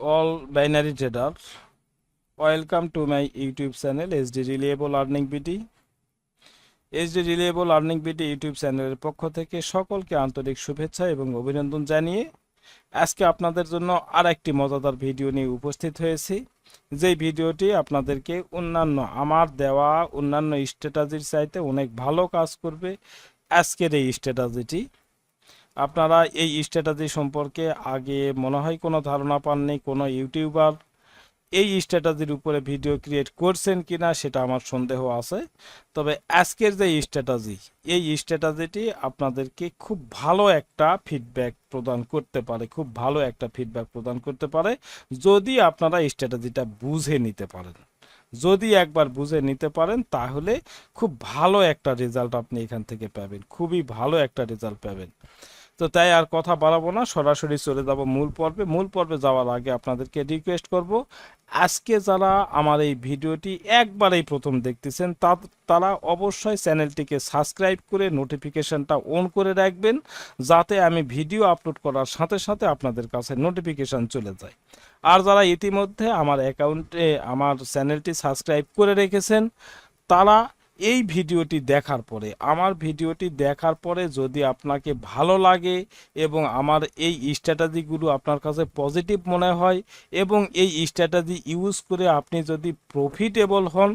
all binary trader welcome to my youtube channel sd reliable earning bd sd reliable earning bd YouTube চ্যানেলের পক্ষ থেকে সকলকে আন্তরিক শুভেচ্ছা এবং অভিনন্দন জানিয়ে আজকে আপনাদের জন্য আর একটি মজাদার ভিডিও নিয়ে উপস্থিত হয়েছি। যেই ভিডিওটি আপনাদেরকে অন্যান্য আমার দেওয়া, অন্যান্য স্ট্র্যাটাজির চাইতে অনেক ভালো কাজ করবে। আজকের এই স্ট্র্যাটাজিটি আপনারা এই স্ট্র্যাটাজি সম্পর্কে আগে মনে হয় কোনো ধারণা পাননি, কোনো ইউটিউবার এই স্ট্র্যাটাজির উপরে ভিডিও ক্রিয়েট করছেন কিনা সেটা আমার সন্দেহ আছে। তবে আজকের যে স্ট্র্যাটাজি এই স্ট্র্যাটাজিটি আপনাদেরকে খুব ভালো একটা ফিডব্যাক প্রদান করতে পারে, খুব ভালো একটা ফিডব্যাক প্রদান করতে পারে যদি আপনারা স্ট্র্যাটাজিটা বুঝে নিতে পারেন। যদি একবার বুঝে নিতে পারেন তাহলে খুব ভালো একটা রেজাল্ট আপনি এখান থেকে পাবেন, খুবই ভালো একটা রেজাল্ট পাবেন। তো তাই আর কথা বাড়াবো না, সরাসরি চলে যাব মূল পর্বে। মূল পর্বে যাওয়ার আগে আপনাদেরকে রিকোয়েস্ট করব, আজকে যারা আমার এই ভিডিওটি একবারেই প্রথম দেখতেছেন, তা, তারা অবশ্যই চ্যানেলটিকে সাবস্ক্রাইব করে নোটিফিকেশানটা অন করে রাখবেন, যাতে আমি ভিডিও আপলোড করার সাথে সাথে আপনাদের কাছে নোটিফিকেশন চলে যায়। আর যারা ইতিমধ্যে আমার অ্যাকাউন্টে আমার চ্যানেলটি সাবস্ক্রাইব করে রেখেছেন, তারা এই ভিডিওটি দেখার পরে, আমার ভিডিওটি দেখার পরে যদি আপনাকে ভালো লাগে এবং আমার এই স্ট্র্যাটাজিগুলো আপনার কাছে পজিটিভ মনে হয় এবং এই স্ট্র্যাটাজি ইউজ করে আপনি যদি প্রফিটেবল হন,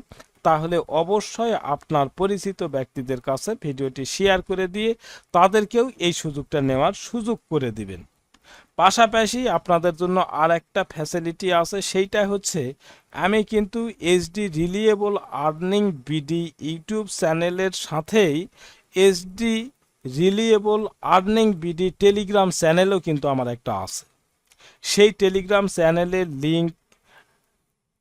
তাহলে অবশ্যই আপনার পরিচিত ব্যক্তিদের কাছে ভিডিওটি শেয়ার করে দিয়ে তাদেরকেও এই সুযোগটা নেওয়ার সুযোগ করে দিবেন। পাশাপাশি আপনাদের জন্য আর একটা ফ্যাসিলিটি আছে, সেইটা হচ্ছে আমি কিন্তু HD reliable earning BD YouTube চ্যানেলের সাথেই HD reliable earning BD Telegram চ্যানেলও কিন্তু আমার একটা আছে। সেই টেলিগ্রাম চ্যানেলের লিঙ্ক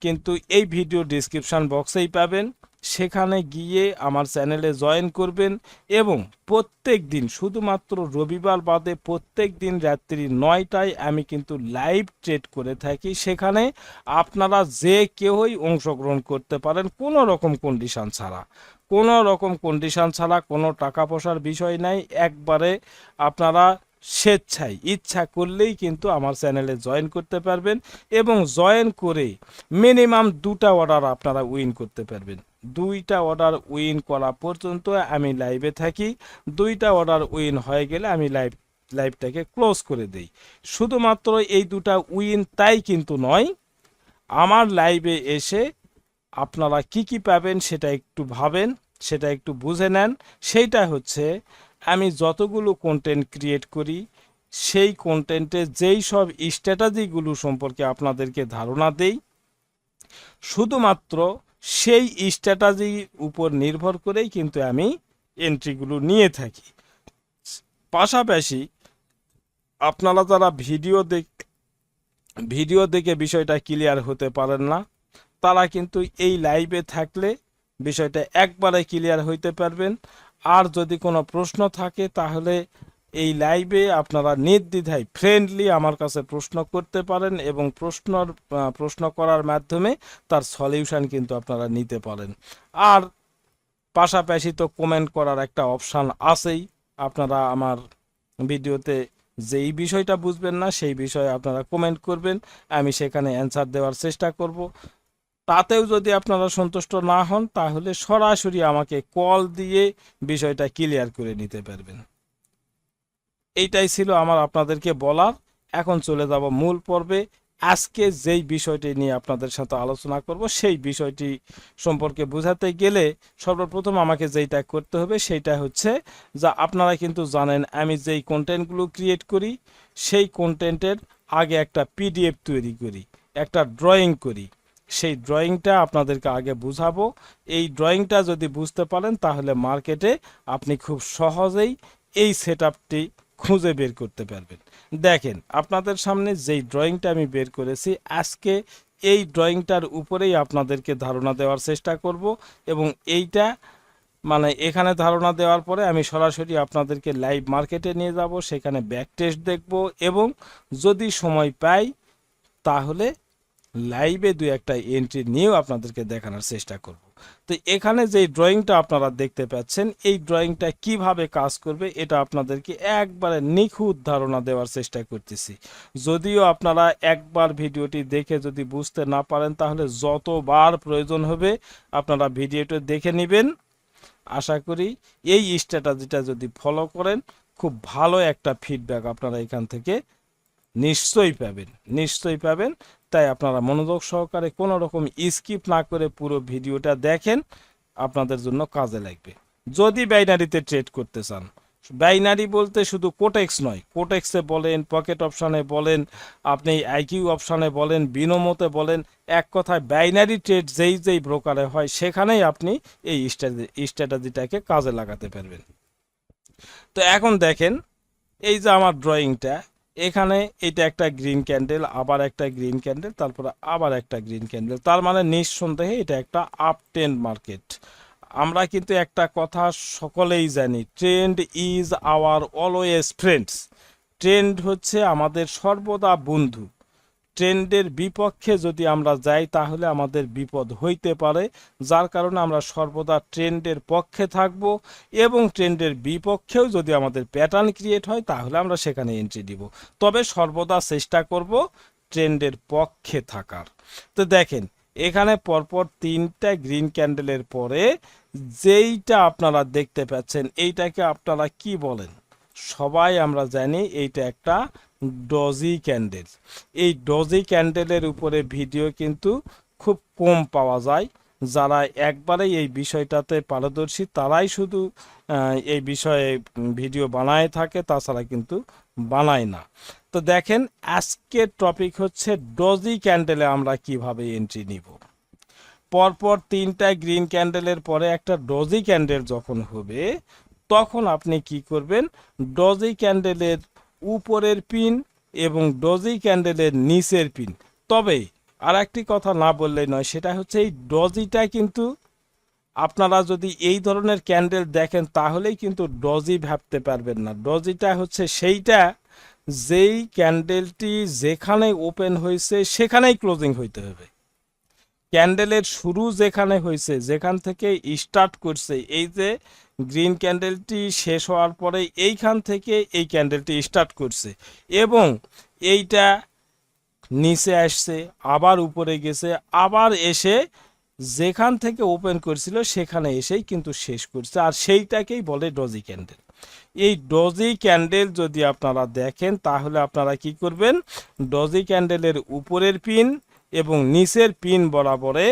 কিন্তু এই ভিডিও ডিসক্রিপশান বক্সেই পাবেন। সেখানে গিয়ে আমার চ্যানেলে জয়েন করবেন এবং প্রত্যেক দিন শুধুমাত্র রবিবার বাদে প্রত্যেক দিন রাত্রি নয়টায় আমি কিন্তু লাইভ ট্রেড করে থাকি। সেখানে আপনারা যে কেউই অংশগ্রহণ করতে পারেন, কোনো রকম কন্ডিশন ছাড়া। কোনো রকম কন্ডিশন ছাড়া কোনো টাকা পয়সার বিষয় নাই। একবারে আপনারা স্বেচ্ছায়, ইচ্ছা করলেই কিন্তু আমার চ্যানেলে জয়েন করতে পারবেন এবং জয়েন করে মিনিমাম দুটা অর্ডার আপনারা উইন করতে পারবেন। দুইটা অর্ডার উইন করা পর্যন্ত আমি লাইভে থাকি, দুইটা অর্ডার উইন হয়ে গেলে আমি লাইভ, লাইভটাকে ক্লোজ করে দেই। শুধুমাত্র এই দুটা উইন তাই কিন্তু নয়, আমার লাইভে এসে আপনারা কি কি পাবেন সেটা একটু ভাবেন, সেটা একটু বুঝে নেন। সেইটা হচ্ছে আমি যতগুলো কন্টেন্ট ক্রিয়েট করি, সেই কন্টেন্টে যেই সব স্ট্র্যাটাজিগুলো সম্পর্কে আপনাদেরকে ধারণা দেই, শুধুমাত্র সেই স্ট্র্যাটাজির উপর নির্ভর করেই কিন্তু আমি এন্ট্রিগুলো নিয়ে থাকি। পাশাপাশি আপনারা যারা ভিডিও দেখ ভিডিও দেখে বিষয়টা ক্লিয়ার হতে পারেন না, তারা কিন্তু এই লাইভে থাকলে বিষয়টা একবারে ক্লিয়ার হইতে পারবেন। আর যদি কোনো প্রশ্ন থাকে, তাহলে এই লাইভে আপনারা নির্দ্বিধায় ফ্রেন্ডলি আমার কাছে প্রশ্ন করতে পারেন এবং প্রশ্নর প্রশ্ন করার মাধ্যমে তার সলিউশন কিন্তু আপনারা নিতে পারেন। আর পাশাপাশি তো কমেন্ট করার একটা অপশান আছেই। আপনারা আমার ভিডিওতে যেই বিষয়টা বুঝবেন না, সেই বিষয়ে আপনারা কমেন্ট করবেন। আমি সেখানে অ্যান্সার দেওয়ার চেষ্টা করব। তাতেও যদি আপনারা সন্তুষ্ট না হন, তাহলে সরাসরি আমাকে কল দিয়ে বিষয়টা ক্লিয়ার করে নিতে পারবেন। এইটাই ছিল আমার আপনাদেরকে বলার। এখন চলে যাব মূল পর্বে। আজকে যেই বিষয়টি নিয়ে আপনাদের সাথে আলোচনা করব, সেই বিষয়টি সম্পর্কে বোঝাতে গেলে সর্বপ্রথম আমাকে যেইটা করতে হবে, সেইটা হচ্ছে যা আপনারা কিন্তু জানেন, আমি যেই কন্টেন্টগুলো ক্রিয়েট করি, সেই কন্টেন্টের আগে একটা পিডিএফ তৈরি করি, একটা ড্রয়িং করি। সেই ড্রয়িংটা আপনাদেরকে আগে বুঝাবো। এই ড্রয়িংটা যদি বুঝতে পারেন, তাহলে মার্কেটে আপনি খুব সহজেই এই সেট খুঁজে বের করতে পারবেন। দেখেন, আপনাদের সামনে যেই ড্রয়িংটা আমি বের করেছি, আজকে এই ড্রয়িংটার উপরেই আপনাদেরকে ধারণা দেওয়ার চেষ্টা করব এবং এইটা মানে এখানে ধারণা দেওয়ার পরে আমি সরাসরি আপনাদেরকে লাইভ মার্কেটে নিয়ে যাব, সেখানে ব্যাক টেস্ট দেখব এবং যদি সময় পাই, তাহলে লাইভে দু একটা এন্ট্রি নিয়েও আপনাদেরকে দেখানোর চেষ্টা করব। তো এখানে যে ড্রয়িংটা আপনারা দেখতে পাচ্ছেন, এই ড্রয়িংটা কীভাবে কাজ করবে, এটা আপনাদেরকে একবারে নিখুঁত ধারণা দেওয়ার চেষ্টা করতেছি। যদিও আপনারা একবার ভিডিওটি দেখে যদি বুঝতে না পারেন, তাহলে যতবার প্রয়োজন হবে, আপনারা ভিডিওটি দেখে নেবেন। আশা করি এই স্ট্র্যাটাজিটা যদি ফলো করেন, খুব ভালো একটা ফিডব্যাক আপনারা এখান থেকে নিশ্চয়ই পাবেন নিশ্চয়ই পাবেন। তাই আপনারা মনোযোগ সহকারে কোনো রকম স্কিপ না করে পুরো ভিডিওটা দেখেন, আপনাদের জন্য কাজে লাগবে। যদি বাইনারিতে ট্রেড করতে চান, বাইনারি বলতে শুধু কোটেক্স নয় কোটেক্সে বলেন পকেট অপশানে বলেন, আপনি আইকিউ অপশানে বলেন বিনোমতে বলেন, এক কথায় বাইনারি ট্রেড যেই যেই ব্রোকারে হয়, সেখানেই আপনি এই স্ট্র্যাটাজিটাকে কাজে লাগাতে পারবেন। তো এখন দেখেন, এই যে আমার ড্রয়িংটা এখানে এটা একটা গ্রিন ক্যান্ডেল আবার একটা গ্রিন ক্যান্ডেল তারপরে আবার একটা গ্রিন ক্যান্ডেল তার মানে নিঃসন্দেহে এটা একটা আপ ট্রেন্ড মার্কেট আমরা কিন্তু একটা কথা সকলেই জানি trend is our always friends trend হচ্ছে আমাদের সর্বদা বন্ধু। ট্রেন্ডের বিপক্ষে যদি আমরা যাই, তাহলে আমাদের বিপদ হইতে পারে। যার কারণে আমরা সর্বদা ট্রেন্ডের পক্ষে থাকব এবং ট্রেন্ডের বিপক্ষেও যদি আমাদের প্যাটার্ন ক্রিয়েট হয়, তাহলে আমরা সেখানে এন্ট্রি দিব। তবে সর্বদা চেষ্টা করব ট্রেন্ডের পক্ষে থাকার। তো দেখেন, এখানে পরপর তিনটা গ্রিন ক্যান্ডেলের পরে যেইটা আপনারা দেখতে পাচ্ছেন, এইটাকে আপনারা কি বলেন? সবাই আমরা জানি এইটা একটা ডজি ক্যান্ডেল। এই ডজি ক্যান্ডেলের উপরে ভিডিও কিন্তু খুব কম পাওয়া যায়। যারা একবারে এই বিষয়টাতে পারদর্শী, তারাই শুধু এই বিষয়ে ভিডিও বানায় থাকে, তাছাড়া কিন্তু বানায় না। তো দেখেন আজকের টপিক হচ্ছে ডজি ক্যান্ডেলে আমরা কীভাবে এন্ট্রি নিব। পরপর তিনটা গ্রিন ক্যান্ডেলের পরে একটা ডজি ক্যান্ডেল যখন হবে, তখন আপনি কি করবেন? ডজি ক্যান্ডেলের উপরের পিন এবং ডজি ক্যান্ডেলের নিচের পিন। তবে আর একটি কথা না বললেই নয়, সেটা হচ্ছে এই ডজিটা কিন্তু আপনারা যদি এই ধরনের ক্যান্ডেল দেখেন, তাহলেই কিন্তু ডজি ভাবতে পারবেন না। ডজিটা হচ্ছে সেইটা যেই ক্যান্ডেলটি যেখানে ওপেন হয়েছে, সেখানেই ক্লোজিং হইতে হবে। ক্যান্ডেলের শুরু যেখানে হয়েছে, যেখান থেকে স্টার্ট করছে, এই যে গ্রিন ক্যান্ডেলটি শেষ হওয়ার পরে এইখান থেকে এই ক্যান্ডেলটি স্টার্ট করছে এবং এইটা নিচে আসছে, আবার উপরে গেছে, আবার এসে যেখান থেকে ওপেন করছিল সেখানে এসেই কিন্তু শেষ করছে। আর সেইটাকেই বলে ডজি ক্যান্ডেল। এই ডজি ক্যান্ডেল যদি আপনারা দেখেন, তাহলে আপনারা কি করবেন? ডজি ক্যান্ডেলের উপরের পিন এবং নিচের পিন বরাবরে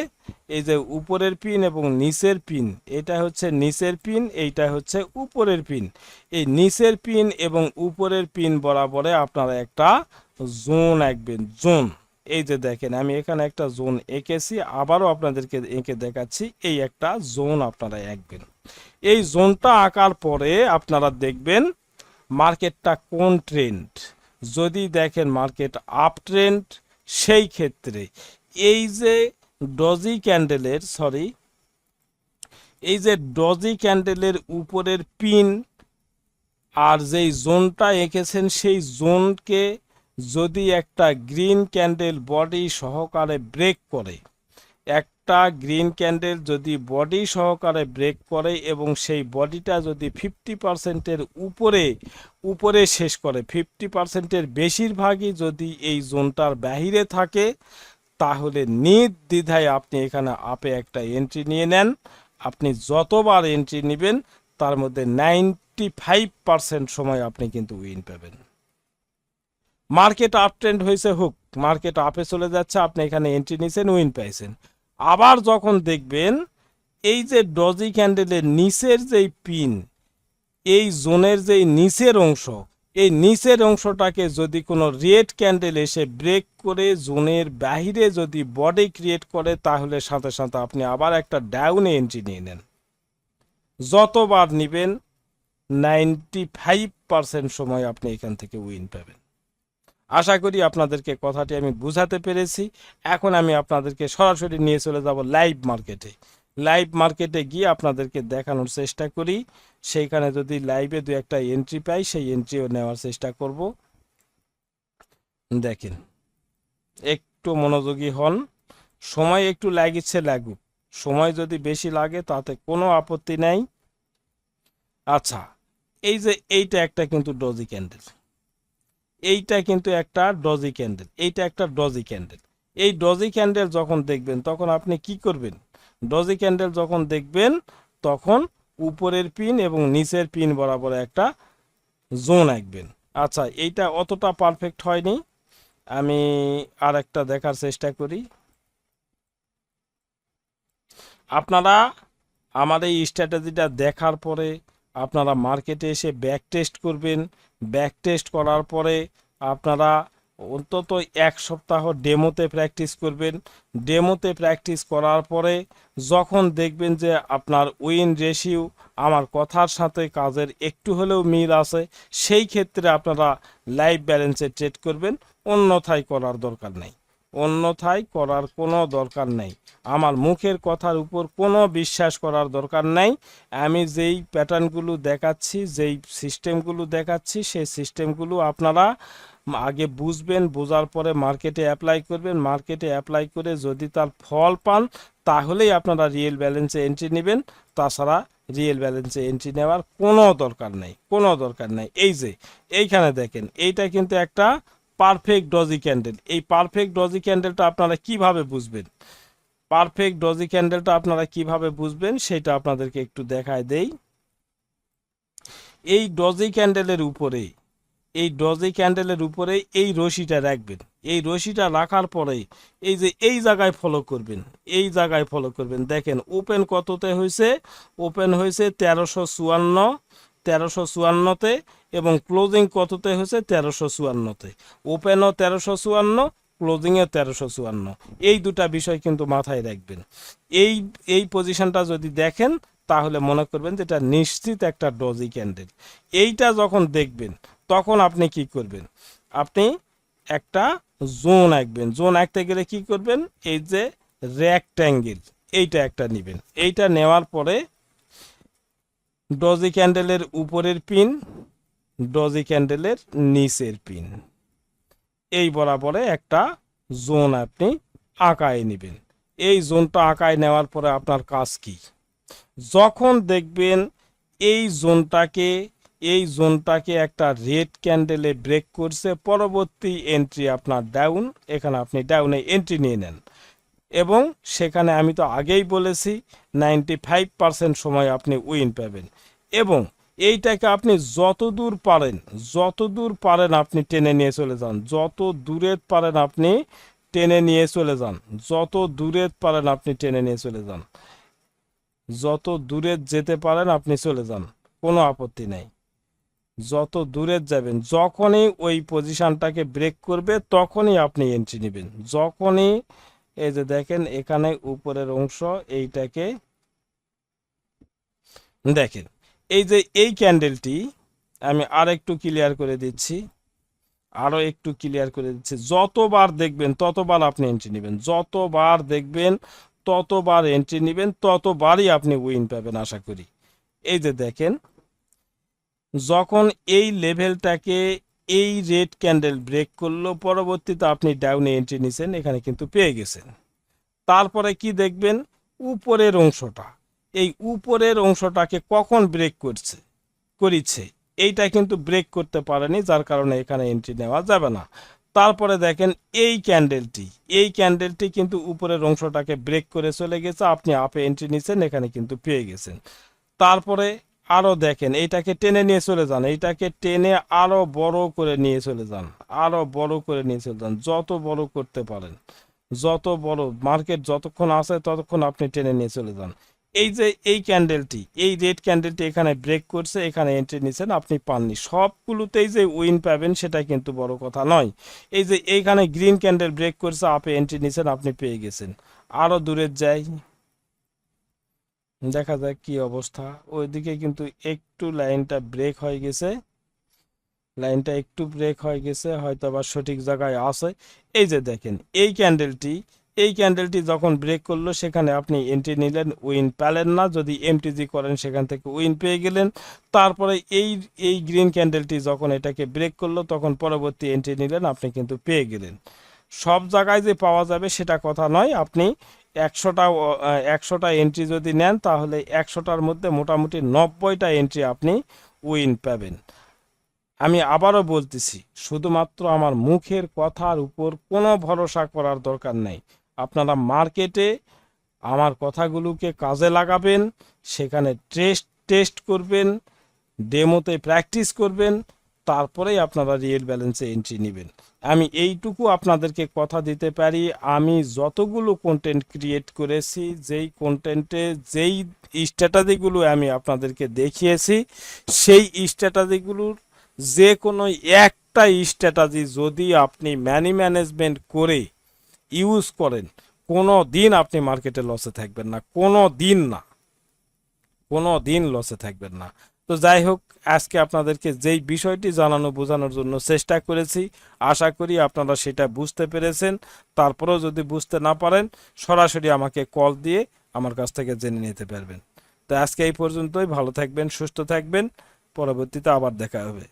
এই যে উপরের পিন এবং নিচের পিন, এটা হচ্ছে নিচের পিন, এইটা হচ্ছে উপরের পিন। এই নিচের পিন এবং উপরের পিন বরাবরে আপনারা একটা জোন আঁকবেন, জোন। এই যে দেখেন, আমি এখানে একটা জোন এঁকেছি, আবারও আপনাদেরকে এঁকে দেখাচ্ছি, এই একটা জোন আপনারা আঁকবেন। এই জোনটা আঁকার পরে আপনারা দেখবেন মার্কেটটা কোন ট্রেন্ড। যদি দেখেন মার্কেট আপ ট্রেন্ড সেই ক্ষেত্রে এই যে ডজি ক্যান্ডেলের, সরি, এই যে ডজি ক্যান্ডেলের উপরের পিন আর যেই জোনটা এঁকেছেন, সেই জোনকে যদি একটা গ্রিন ক্যান্ডেল বডি সহকারে ব্রেক করে একটা গ্রিন ক্যান্ডেল যদি বডি সহকারে ব্রেক করে এবং সেই বডিটা যদি ফিফটি পার্সেন্টের উপরে উপরে শেষ করে, ফিফটি পার্সেন্টের বেশিরভাগই যদি এই জোনটার বাহিরে থাকে, তাহলে নির্দ্বিধায় আপনি এখানে আপে একটা এন্ট্রি নিয়ে নেন। আপনি যতবার এন্ট্রি নেবেন, তার মধ্যে নাইনটি ফাইভ পার্সেন্ট সময় আপনি কিন্তু উইন পাবেন। মার্কেট আপ ট্রেন্ড হয়েছে, হোক, মার্কেট আপে চলে যাচ্ছে, আপনি এখানে এন্ট্রি নিয়েছেন উইন পাইছেন। আবার যখন দেখবেন, এই যে ডজি ক্যান্ডেলের নিচের যেই পিন, এই জোনের যেই নিচের অংশ, এই নিচের অংশটাকে যদি কোনো রেড ক্যান্ডেল এসে ব্রেক করে জোনের বাহিরে যদি বডি ক্রিয়েট করে, তাহলে সাথে সাথে আপনি আবার একটা ডাউনে এন্ট্রি নিয়ে নেন। যতবার নেবেন, নাইনটি ফাইভ পার্সেন্ট সময় আপনি এখান থেকে উইন পাবেন। আশা করি আপনাদেরকে কথাটি আমি বুঝাতে পেরেছি। এখন আমি আপনাদেরকে সরাসরি নিয়ে চলে যাব লাইভ মার্কেটে। লাইভ মার্কেটে গিয়ে আপনাদেরকে দেখানোর চেষ্টা করি। সেইখানে যদি লাইভে দু একটা এন্ট্রি পাই, সেই এন্ট্রিও নেওয়ার চেষ্টা করব। দেখেন, একটু মনোযোগী হন। সময় একটু লাগিচ্ছে লাগুক। সময় যদি বেশি লাগে, তাতে কোনো আপত্তি নেই। আচ্ছা এই যে এইটা একটা কিন্তু ডজি ক্যান্ডেল এইটা কিন্তু একটা ডজি ক্যান্ডেল এইটা একটা ডজি ক্যান্ডেল এই ডজি ক্যান্ডেল যখন দেখবেন, তখন আপনি কি করবেন? ডজি ক্যান্ডেল যখন দেখবেন, তখন উপরের পিন এবং নিচের পিন বরাবর একটা জোন আঁকবেন। আচ্ছা এইটা অতটা পারফেক্ট হয়নি। আমি আর একটা দেখার চেষ্টা করি। আপনারা আমার এই স্ট্র্যাটেজিটা দেখার পরে আপনারা মার্কেটে এসে ব্যাক টেস্ট করবেন। ব্যাক টেস্ট করার পরে আপনারা অন্তত এক সপ্তাহ ডেমোতে প্র্যাকটিস করবেন। ডেমোতে প্র্যাকটিস করার পরে যখন দেখবেন যে আপনার উইন রেশিও, আমার কথার সাথে কাজের একটু হলেও মিল আছে, সেই ক্ষেত্রে আপনারা লাইভ ব্যালেন্সে ট্রেড করবেন। অন্যথায় করার দরকার নেই। অন্যথায় করার কোনো দরকার নেই। আমার মুখের কথার উপর কোনো বিশ্বাস করার দরকার নেই। আমি যেই প্যাটার্নগুলো দেখাচ্ছি, যেই সিস্টেমগুলো দেখাচ্ছি, সেই সিস্টেমগুলো আপনারা আগে বুঝবেন, বোঝার পরে মার্কেটে অ্যাপ্লাই করবেন। মার্কেটে অ্যাপ্লাই করে যদি তার ফল পান, তাহলেই আপনারা রিয়েল ব্যালেন্সে এন্ট্রি নেবেন। তাছাড়া রিয়েল ব্যালেন্সে এন্ট্রি নেওয়ার কোনো দরকার নেই, কোনো দরকার নেই। এই যে, এইখানে দেখেন, এইটা কিন্তু একটা পারফেক্ট ডজি ক্যান্ডেল এই পারফেক্ট ডজি ক্যান্ডেলটা আপনারা কীভাবে বুঝবেন? পারফেক্ট ডজি ক্যান্ডেলটা আপনারা কীভাবে বুঝবেন সেটা আপনাদেরকে একটু দেখায় দেই। এই ডজি ক্যান্ডেলের উপরে, এই ডজি ক্যান্ডেলের উপরে এই রশিটা রাখবেন। এই রশিটা রাখার পরে এই যে এই জায়গায় ফলো করবেন, এই জায়গায় ফলো করবেন। দেখেন ওপেন কততে হয়েছে? ওপেন হয়েছে তেরোশো চুয়ান্ন, তেরোশো চুয়ান্নতে এবং ক্লোজিং কততে হয়েছে? তেরোশো চুয়ান্নতে। ওপেনও তেরোশো চুয়ান্ন ক্লোজিংয়ে তেরোশো চুয়ান্ন। এই দুটা বিষয় কিন্তু মাথায় রাখবেন। এই এই পজিশনটা যদি দেখেন, তাহলে মনে করবেন যে এটা নিশ্চিত একটা ডজি ক্যান্ডেল এইটা যখন দেখবেন, তখন আপনি কি করবেন? আপনি একটা জোন আঁকবেন। জোন আঁকতে গেলে কি করবেন? এই যে রেক্ট্যাঙ্গেল এইটা একটা নেবেন। এইটা নেওয়ার পরে ডজি ক্যান্ডেলের উপরের পিন ডজি ক্যান্ডেলের নিচের পিন। এই বরাবরে একটা জোন আপনি আঁকায় নেবেন। এই জোনটা আঁকায় নেওয়ার পরে আপনার কাজ কি? যখন দেখবেন এই জোনটাকে এই জোনটাকে একটা রেড ক্যান্ডেলে ব্রেক করছে, পরবর্তী এন্ট্রি আপনার ডাউন, এখানে আপনি ডাউনে এন্ট্রি নিয়ে নেন। এবং সেখানে আমি তো আগেই বলেছি, নাইনটি ফাইভ পার্সেন্ট সময় আপনি উইন পাবেন। এবং এইটাকে আপনি যত দূর পারেন, যত দূর পারেন আপনি টেনে নিয়ে চলে যান। যত দূরে পারেন আপনি টেনে নিয়ে চলে যান। যত দূরে পারেন আপনি টেনে নিয়ে চলে যান। যত দূরে যেতে পারেন আপনি চলে যান। কোনো আপত্তি নেই। যত দূরে যাবেন, যখনই ওই পজিশনটাকে ব্রেক করবে, তখনই আপনি এন্ট্রি নেবেন। যখনই এই যে দেখেন, এখানে উপরের অংশ, এইটাকে দেখেন। এই যে এই ক্যান্ডেলটি আমি আর একটু ক্লিয়ার করে দিচ্ছি। আরও একটু ক্লিয়ার করে দিচ্ছি। যতবার দেখবেন, ততবার আপনি এন্ট্রি নেবেন। যতবার দেখবেন, ততবার এন্ট্রি নেবেন, ততবারই আপনি উইন পাবেন আশা করি। এই যে দেখেন, যখন এই লেভেলটাকে এই রেড ক্যান্ডেল ব্রেক করল, পরবর্তীতে আপনি ডাউনে এন্ট্রি নিছেন, এখানে কিন্তু পেয়ে গেছেন। তারপরে কি দেখবেন? উপরের অংশটা। এই উপরের অংশটাকে কখন ব্রেক করছে করিচ্ছে এইটা কিন্তু ব্রেক করতে পারেনি, যার কারণে এখানে এন্ট্রি নেওয়া যাবে না। তারপরে দেখেন এই ক্যান্ডেলটি এই ক্যান্ডেলটি কিন্তু উপরের অংশটাকে ব্রেক করে চলে গেছে, আপনি আপে এন্ট্রি নিচ্ছেন এখানে কিন্তু পেয়ে গেছেন। তারপরে আরও দেখেন, এইটাকে টেনে নিয়ে চলে যান, এইটাকে টেনে আরও বড় করে নিয়ে চলে যান আরও বড় করে নিয়ে চলে যান, যত বড় করতে পারেন, যত বড় মার্কেট যতক্ষণ আছে ততক্ষণ আপনি টেনে নিয়ে চলে যান। এই যে এই ক্যান্ডেলটি এই রেড ক্যান্ডেলটি এখানে ব্রেক করছে, এখানে এন্ট্রি নিছেন, আপনি পাননি। সবগুলোতেই যে উইন পাবেন সেটা কিন্তু বড় কথা নয়। এই যে এইখানে গ্রিন ক্যান্ডেল ব্রেক করছে আপনি এন্ট্রি নিছেন, আপনি পেয়ে গেছেন। আরও দূরে যাই। দেখা যাক কি অবস্থা। ওইদিকে কিন্তু একটু লাইনটা ব্রেক হয়ে গেছে। লাইনটা একটু ব্রেক হয়ে গেছে হয়তো আবার সঠিক জায়গায় আছে। এই যে দেখেন, এই ক্যান্ডেলটি এই ক্যান্ডেলটি যখন ব্রেক করল, সেখানে আপনি এন্ট্রি নিলেন উইন পেলেন না। যদি এমটিজি করেন, সেখান থেকে উইন পেয়ে গেলেন। তারপরে এই এই গ্রিন ক্যান্ডেলটি যখন এটাকে ব্রেক করল, তখন পরবর্তী এন্ট্রি নিলেন, আপনি কিন্তু পেয়ে গেলেন। সব জায়গায় যে পাওয়া যাবে, সেটা কথা নয়। আপনি একশোটা একশোটা এন্ট্রি যদি নেন, তাহলে একশোটার মধ্যে মোটামুটি নব্বইটা এন্ট্রি আপনি উইন পাবেন। আমি আবারও বলতেছি, শুধুমাত্র আমার মুখের কথার উপর কোনো ভরসা করার দরকার নেই। আপনারা মার্কেটে আমার কথাগুলোকে কাজে লাগাবেন, সেখানে টেস্ট টেস্ট করবেন, ডেমোতে প্র্যাকটিস করবেন, তারপরেই আপনারা রিয়েল ব্যালেন্সে এন্ট্রি নেবেন। আমি এইটুকু আপনাদেরকে কথা দিতে পারি, আমি যতগুলো কন্টেন্ট ক্রিয়েট করেছি, যেই কন্টেন্টে যেই স্ট্র্যাটাজিগুলো আমি আপনাদেরকে দেখিয়েছি, সেই স্ট্র্যাটাজিগুলোর যে কোনো একটা স্ট্র্যাটাজি যদি আপনি ম্যানি ম্যানেজমেন্ট করে ইউজ করেন, কোনো দিন আপনি মার্কেটে লসে থাকবেন না, কোনো দিন না, কোনো দিন লসে থাকবেন না। তো যাই হোক, আজকে আপনাদেরকে যেই বিষয়টি জানানো, বোঝানোর জন্য চেষ্টা করেছি, আশা করি আপনারা সেটা বুঝতে পেরেছেন। তারপরেও যদি বুঝতে না পারেন, সরাসরি আমাকে কল দিয়ে আমার কাছ থেকে জেনে নিতে পারবেন। তো আজকে এই পর্যন্তই, ভালো থাকবেন, সুস্থ থাকবেন, পরবর্তীতে আবার দেখা হবে।